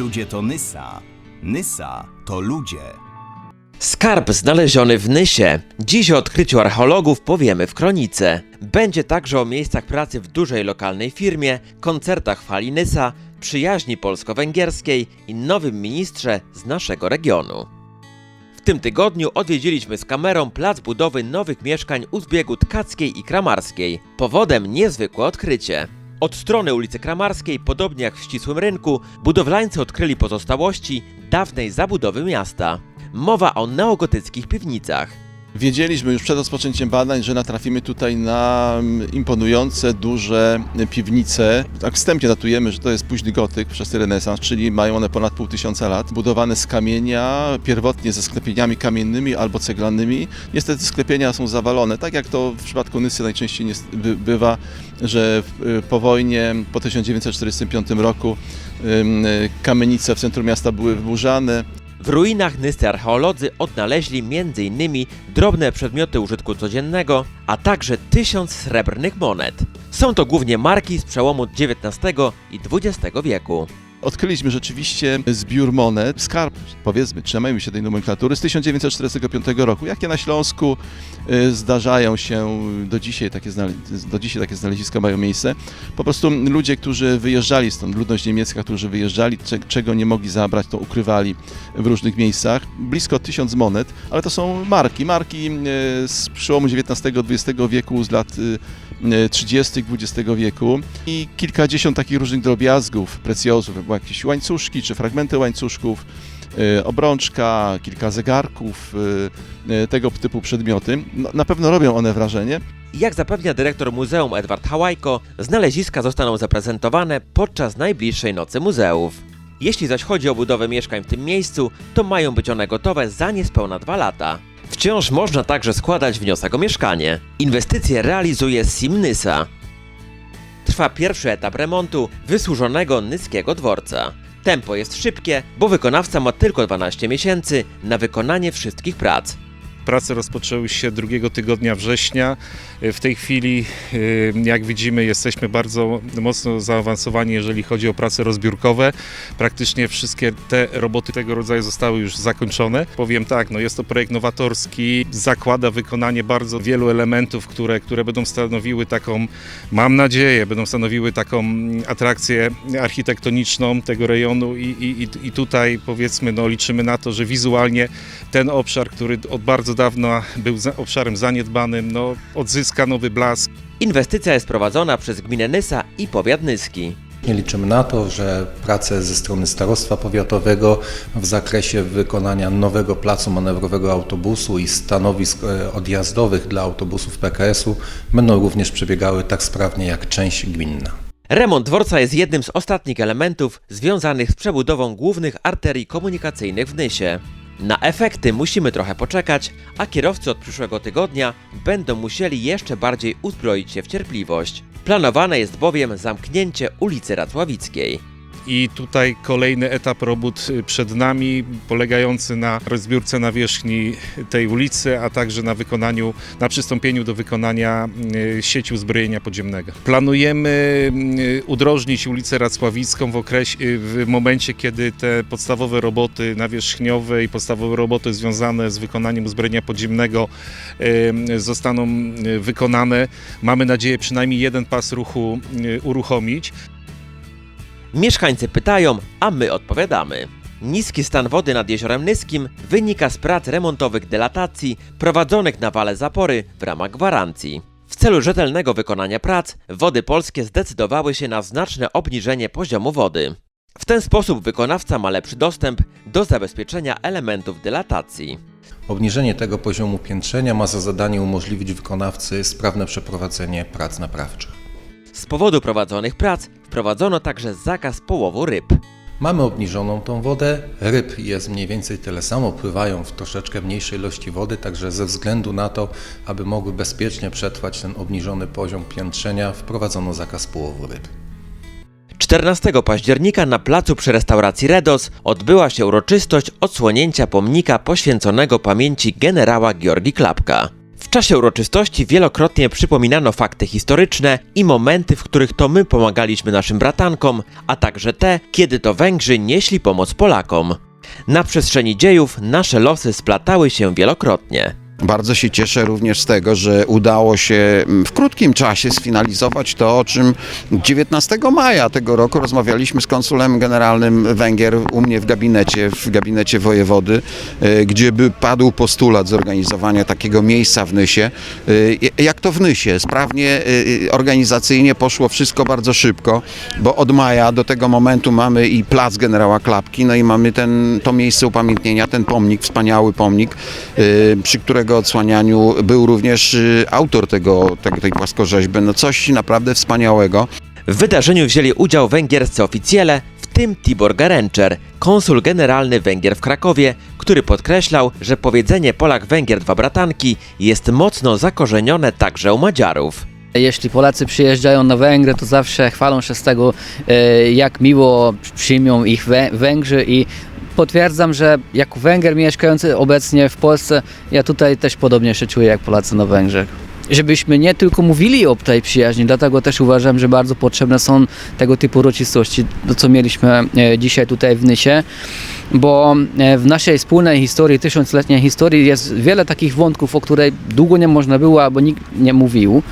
Ludzie to Nysa. Nysa to ludzie. Skarb znaleziony w Nysie. Dziś o odkryciu archeologów powiemy w kronice. Będzie także o miejscach pracy w dużej lokalnej firmie, koncertach fali Nysa, przyjaźni polsko-węgierskiej i nowym ministrze z naszego regionu. W tym tygodniu odwiedziliśmy z kamerą plac budowy nowych mieszkań u zbiegu Tkackiej i Kramarskiej. Powodem niezwykłe odkrycie. Od strony ulicy Kramarskiej, podobnie jak w ścisłym rynku, budowlańcy odkryli pozostałości dawnej zabudowy miasta. Mowa o neogotyckich piwnicach. Wiedzieliśmy już przed rozpoczęciem badań, że natrafimy tutaj na mm, imponujące, duże piwnice. Tak wstępnie datujemy, że to jest późny gotyk, wczesny renesans, czyli mają one ponad pół tysiąca lat. Budowane z kamienia, pierwotnie ze sklepieniami kamiennymi albo ceglanymi. Niestety sklepienia są zawalone, tak jak to w przypadku Nysy najczęściej bywa, że y, po wojnie, po 1945 roku y, kamienice w centrum miasta były wyburzane, W ruinach Nysy archeolodzy odnaleźli m.in. drobne przedmioty użytku codziennego, a także tysiąc srebrnych monet. Są to głównie marki z przełomu XIX i XX wieku. Odkryliśmy rzeczywiście zbiór monet, skarb, powiedzmy, trzymajmy się tej nomenklatury, z 1945 roku. Jakie na Śląsku y, zdarzają się, do dzisiaj, takie do dzisiaj takie znaleziska mają miejsce. Po prostu ludzie, którzy wyjeżdżali stąd, ludność niemiecka, którzy wyjeżdżali, cze- czego nie mogli zabrać, to ukrywali w różnych miejscach. Blisko tysiąc monet, ale to są marki, marki y, z przełomu XIX-XX wieku, z lat y, y, 30. XX wieku i kilkadziesiąt takich różnych drobiazgów, precjozów, jakieś łańcuszki czy fragmenty łańcuszków, y, obrączka, kilka zegarków, y, y, tego typu przedmioty. No, na pewno robią one wrażenie. Jak zapewnia dyrektor muzeum Edward Hałajko, znaleziska zostaną zaprezentowane podczas najbliższej nocy muzeów. Jeśli zaś chodzi o budowę mieszkań w tym miejscu, to mają być one gotowe za niespełna dwa lata. Wciąż można także składać wniosek o mieszkanie. Inwestycje realizuje Simnysa. Trwa pierwszy etap remontu wysłużonego Nyskiego dworca. Tempo jest szybkie, bo wykonawca ma tylko 12 miesięcy na wykonanie wszystkich prac. Prace rozpoczęły się drugiego tygodnia września. W tej chwili, y, jak widzimy, jesteśmy bardzo mocno zaawansowani, jeżeli chodzi o prace rozbiórkowe. Praktycznie wszystkie te roboty tego rodzaju zostały już zakończone. Powiem tak, no jest to projekt nowatorski, zakłada wykonanie bardzo wielu elementów, które, które będą stanowiły taką, mam nadzieję, będą stanowiły taką atrakcję architektoniczną tego rejonu i, i- i tutaj powiedzmy, no liczymy na to, że wizualnie ten obszar, który od bardzo dawna był za, obszarem zaniedbanym, no odzyska nowy blask. Inwestycja jest prowadzona przez gminę Nysa i powiat nyski. Nie liczymy na to, że prace ze strony starostwa powiatowego w zakresie wykonania nowego placu manewrowego autobusu i stanowisk e, odjazdowych dla autobusów PKS-u będą również przebiegały tak sprawnie jak część gminna. Remont dworca jest jednym z ostatnich elementów związanych z przebudową głównych arterii komunikacyjnych w Nysie. Na efekty musimy trochę poczekać, a kierowcy od przyszłego tygodnia będą musieli jeszcze bardziej uzbroić się w cierpliwość. Planowane jest bowiem zamknięcie ulicy Racławickiej. I tutaj kolejny etap robót y, przed nami, polegający na rozbiórce nawierzchni tej ulicy, a także na wykonaniu, na przystąpieniu do wykonania y, sieci uzbrojenia podziemnego. Planujemy y, udrożnić ulicę Racławicką w, okresie, w momencie, kiedy te podstawowe roboty nawierzchniowe i podstawowe roboty związane z wykonaniem uzbrojenia podziemnego zostaną wykonane. Mamy nadzieję przynajmniej jeden pas ruchu uruchomić. Mieszkańcy pytają, a my odpowiadamy. Niski stan wody nad jeziorem Nyskim wynika z prac remontowych delatacji prowadzonych na wale zapory w ramach gwarancji. W celu rzetelnego wykonania prac, wody polskie zdecydowały się na znaczne obniżenie poziomu wody. W ten sposób wykonawca ma lepszy dostęp do zabezpieczenia elementów delatacji. Obniżenie tego poziomu piętrzenia ma za zadanie umożliwić wykonawcy sprawne przeprowadzenie prac naprawczych. Z powodu prowadzonych prac wprowadzono także zakaz połowu ryb. Mamy obniżoną tą wodę, ryb jest mniej więcej tyle samo, pływają w troszeczkę mniejszej ilości wody, także ze względu na to, aby mogły bezpiecznie przetrwać ten obniżony poziom piętrzenia, wprowadzono zakaz połowu ryb. 14 października na placu przy restauracji Redos odbyła się uroczystość odsłonięcia pomnika poświęconego pamięci generała Georgi Klapka. W czasie uroczystości wielokrotnie przypominano fakty historyczne i momenty, w których to my pomagaliśmy naszym bratankom, a także te, kiedy to Węgrzy nieśli pomoc Polakom. Na przestrzeni dziejów nasze losy splatały się wielokrotnie. Bardzo się cieszę również z tego, że udało się mm, w krótkim czasie sfinalizować to, o czym 19 maja tego roku rozmawialiśmy z konsulem generalnym Węgier u mnie w gabinecie, w gabinecie wojewody, e, gdzie by padł postulat zorganizowania takiego miejsca w Nysie. E, Jak to w Nysie? Sprawnie, e, organizacyjnie poszło wszystko bardzo szybko, bo od maja do tego momentu mamy i plac generała Klapki, no i mamy ten, to miejsce upamiętnienia, ten pomnik, wspaniały pomnik, przy którego odsłanianiu był również e, autor tego, tego, tej płaskorzeźby. No coś naprawdę wspaniałego. W wydarzeniu wzięli udział węgierscy oficjele, w tym Tibor Garencher, konsul generalny Węgier w Krakowie, który podkreślał, że powiedzenie Polak-Węgier dwa bratanki jest mocno zakorzenione także u Madziarów. Jeśli Polacy przyjeżdżają na Węgry, to zawsze chwalą się z tego, e, jak miło przyjmą ich Wę- Węgrzy i potwierdzam, że jako Węgier mieszkający obecnie w Polsce, ja tutaj też podobnie się czuję jak Polacy na Węgrzech. Żebyśmy nie tylko mówili o tej przyjaźni, dlatego też uważam, że bardzo potrzebne są tego typu uroczystości, to co mieliśmy e, dzisiaj tutaj w Nysie, bo e, w naszej wspólnej historii, tysiącletniej historii jest wiele takich wątków, o której długo nie można było albo nikt nie mówił.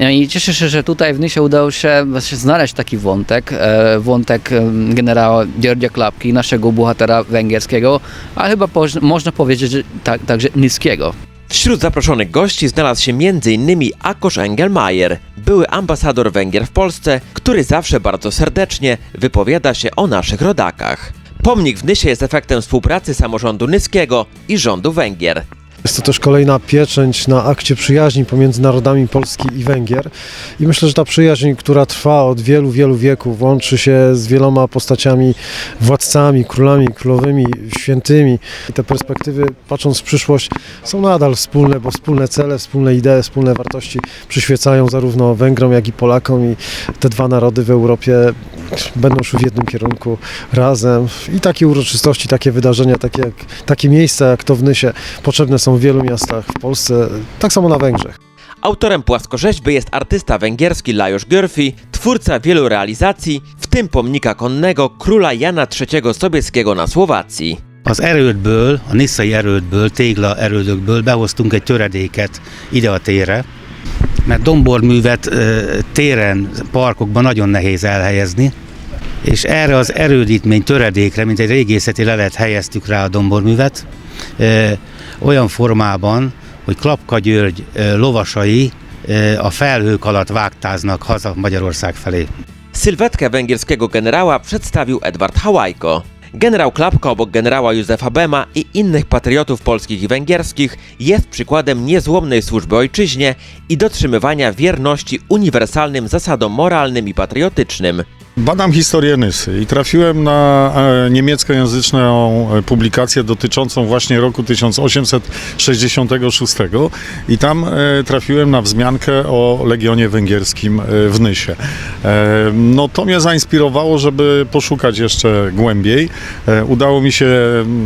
E, I cieszę się, że tutaj w Nysie udało się znaleźć taki wątek, e, wątek generała Georgia Klapki, naszego bohatera węgierskiego, a chyba można powiedzieć, że tak, także niskiego. Wśród zaproszonych gości znalazł się m.in. Akos Engelmajer, były ambasador Węgier w Polsce, który zawsze bardzo serdecznie wypowiada się o naszych rodakach. Pomnik w Nysie jest efektem współpracy samorządu nyskiego i rządu Węgier. Jest to też kolejna pieczęć na akcie przyjaźni pomiędzy narodami Polski i Węgier. I myślę, że ta przyjaźń, która trwa od wielu, wielu wieków, łączy się z wieloma postaciami, władcami, królami, królowymi, świętymi. I te perspektywy, patrząc w przyszłość, są nadal wspólne, bo wspólne cele, wspólne idee, wspólne wartości przyświecają zarówno Węgrom, jak i Polakom. I te dwa narody w Europie będą szły w jednym kierunku razem. I takie uroczystości, takie wydarzenia, takie, takie miejsca jak to w Nysie potrzebne są w wielu miastach w Polsce, tak samo na Węgrzech. Autorem płaskorzeźby jest artysta węgierski Lajos Görfi, twórca wielu realizacji, w tym pomnika konnego króla Jana III Sobieskiego na Słowacji. Az erődből, a nisszai erődből, tégla erődökből behoztunk egy töredéket ide a térre, mert domborművet ö, téren, parkokban nagyon nehéz elhelyezni, és erre az erődítmény töredékre, mint egy régészeti lelet helyeztük rá a domborművet, ö, olyan formában, hogy Klapka György ö, lovasai ö, a felhők alatt vágtáznak haza Magyarország felé. Sylwetkę węgierskiego generała przedstawił Edward Hałajko. Generał Klapka obok generała Józefa Bema i innych patriotów polskich i węgierskich jest przykładem niezłomnej służby ojczyźnie i dotrzymywania wierności uniwersalnym zasadom moralnym i patriotycznym. Badam historię Nysy i trafiłem na e, niemieckojęzyczną e, publikację dotyczącą właśnie roku 1866 i tam e, trafiłem na wzmiankę o Legionie Węgierskim w Nysie. No to mnie zainspirowało, żeby poszukać jeszcze głębiej. Udało mi się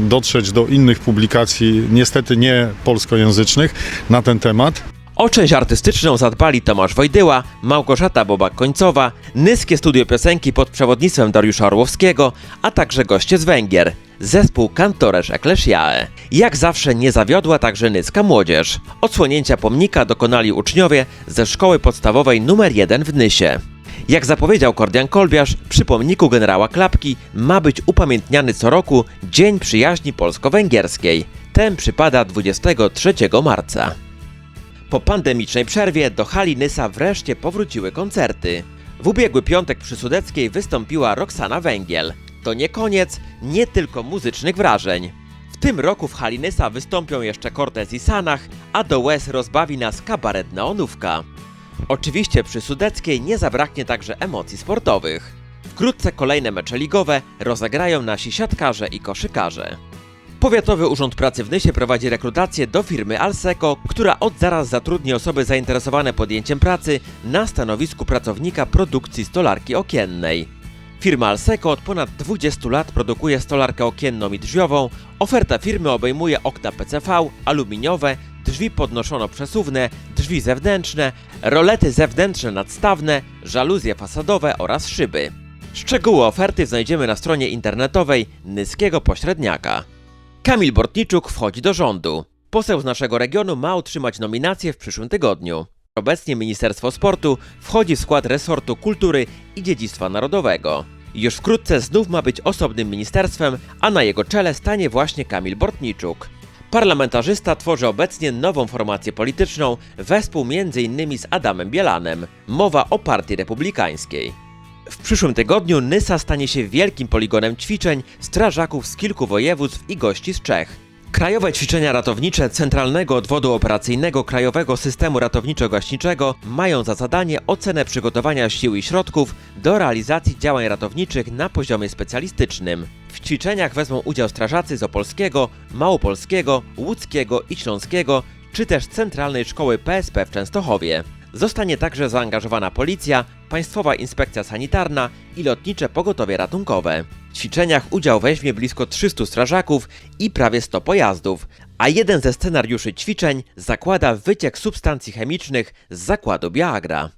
dotrzeć do innych publikacji, niestety nie polskojęzycznych, na ten temat. O część artystyczną zadbali Tomasz Wojdyła, Małgorzata Bobak-Końcowa, Nyskie Studio Piosenki pod przewodnictwem Dariusza Orłowskiego, a także goście z Węgier, zespół Cantores Ecclesiae. Jak zawsze nie zawiodła także nyska młodzież. Odsłonięcia pomnika dokonali uczniowie ze szkoły podstawowej nr 1 w Nysie. Jak zapowiedział Kordian Kolbiarz, przy pomniku generała Klapki ma być upamiętniany co roku Dzień Przyjaźni Polsko-Węgierskiej. Ten przypada 23 marca. Po pandemicznej przerwie do hali Nysa wreszcie powróciły koncerty. W ubiegły piątek przy Sudeckiej wystąpiła Roxana Węgiel. To nie koniec, nie tylko muzycznych wrażeń. W tym roku w hali Nysa wystąpią jeszcze Cortez i Sanach, a do łez rozbawi nas kabaret Neonówka. Oczywiście przy Sudeckiej nie zabraknie także emocji sportowych. Wkrótce kolejne mecze ligowe rozegrają nasi siatkarze i koszykarze. Powiatowy Urząd Pracy w Nysie prowadzi rekrutację do firmy Alseco, która od zaraz zatrudni osoby zainteresowane podjęciem pracy na stanowisku pracownika produkcji stolarki okiennej. Firma Alseco od ponad 20 lat produkuje stolarkę okienną i drzwiową. Oferta firmy obejmuje okna PCV, aluminiowe, drzwi podnoszono-przesuwne, drzwi zewnętrzne, rolety zewnętrzne nadstawne, żaluzje fasadowe oraz szyby. Szczegóły oferty znajdziemy na stronie internetowej Nyskiego Pośredniaka. Kamil Bortniczuk wchodzi do rządu. Poseł z naszego regionu ma otrzymać nominację w przyszłym tygodniu. Obecnie Ministerstwo Sportu wchodzi w skład resortu kultury i dziedzictwa narodowego. Już wkrótce znów ma być osobnym ministerstwem, a na jego czele stanie właśnie Kamil Bortniczuk. Parlamentarzysta tworzy obecnie nową formację polityczną wespół m.in. z Adamem Bielanem. Mowa o Partii Republikańskiej. W przyszłym tygodniu Nysa stanie się wielkim poligonem ćwiczeń strażaków z kilku województw i gości z Czech. Krajowe ćwiczenia ratownicze Centralnego Odwodu Operacyjnego Krajowego Systemu Ratowniczo-Gaśniczego mają za zadanie ocenę przygotowania sił i środków do realizacji działań ratowniczych na poziomie specjalistycznym. W ćwiczeniach wezmą udział strażacy z Opolskiego, Małopolskiego, Łódzkiego i Śląskiego, czy też Centralnej Szkoły PSP w Częstochowie. Zostanie także zaangażowana policja, Państwowa Inspekcja Sanitarna i Lotnicze Pogotowie Ratunkowe. W ćwiczeniach udział weźmie blisko 300 strażaków i prawie 100 pojazdów, a jeden ze scenariuszy ćwiczeń zakłada wyciek substancji chemicznych z zakładu Biagra.